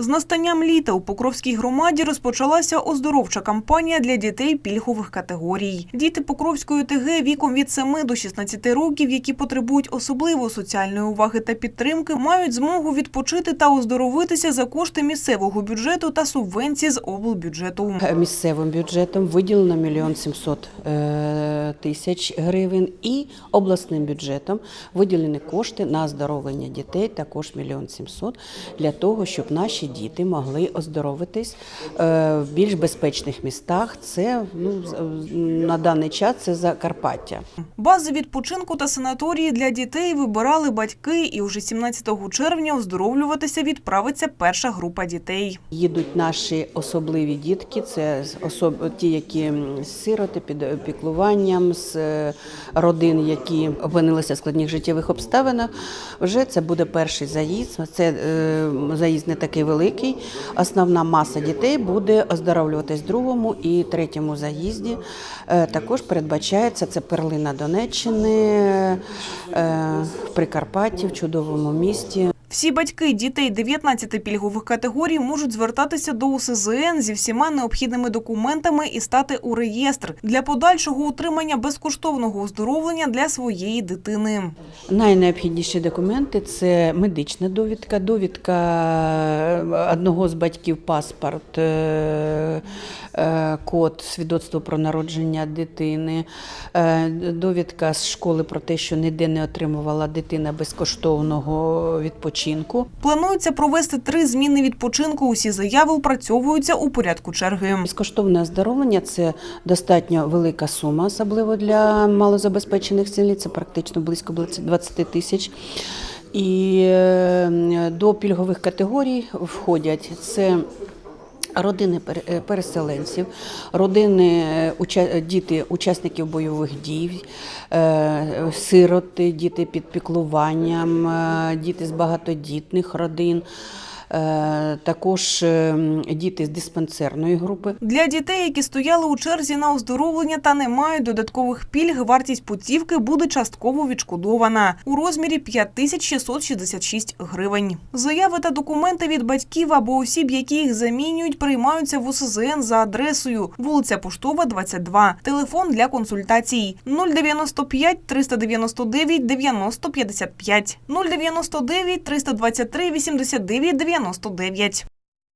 З настанням літа у Покровській громаді розпочалася оздоровча кампанія для дітей пільгових категорій. Діти Покровської ОТГ віком від 7 до 16 років, які потребують особливої соціальної уваги та підтримки, мають змогу відпочити та оздоровитися за кошти місцевого бюджету та субвенції з облбюджету. Місцевим бюджетом виділено мільйон 700 е, тисяч гривень і обласним бюджетом виділені кошти на оздоровлення дітей також мільйон 700 для того, щоб наші діти могли оздоровитись е, в більш безпечних містах. Це ну, на даний час це Закарпаття. Бази відпочинку та санаторії для дітей вибирали батьки, і вже 17 червня оздоровлюватися відправиться перша група дітей. Їдуть наші особливі дітки, це особ... ті, які сироти під опіклуванням, з е, родин, які опинилися в складних життєвих обставинах. Вже це буде перший заїзд. Це е, заїзд не такий великий. Основна маса дітей буде оздоровлюватись в другому і третьому заїзді. Е, також передбачається це перлина Донеччини е, в Прикарпатті, в чудовому місті. Всі батьки дітей 19 пільгових категорій можуть звертатися до УСЗН зі всіма необхідними документами і стати у реєстр для подальшого утримання безкоштовного оздоровлення для своєї дитини. Найнеобхідніші документи це медична довідка, довідка е, одного з батьків, паспорт, е, е, код, свідоцтво про народження дитини, довідка з школи про те, що ніде не отримувала дитина безкоштовного відпочинку. Планується провести три зміни відпочинку. Усі заяви опрацьовуються у порядку черги. Безкоштовне оздоровлення це достатньо велика сума, особливо для малозабезпечених сімей, це практично близько 20 тисяч. І е, до пільгових категорій входять це. Родини е, переселенців, родини е, діти учасників бойових дій, е, сироти, діти під піклуванням, е, діти з багатодітних родин, е, також е, діти з диспансерної групи. Для дітей, які стояли у черзі на оздоровлення та не мають додаткових пільг, вартість путівки буде частково відшкодована у розмірі 5666 гривень. Заяви та документи від батьків або осіб, які їх замінюють, приймаються в УСЗН за адресою вулиця Поштова, 22. Телефон для консультацій 095 399 90 55 099 323 89 99.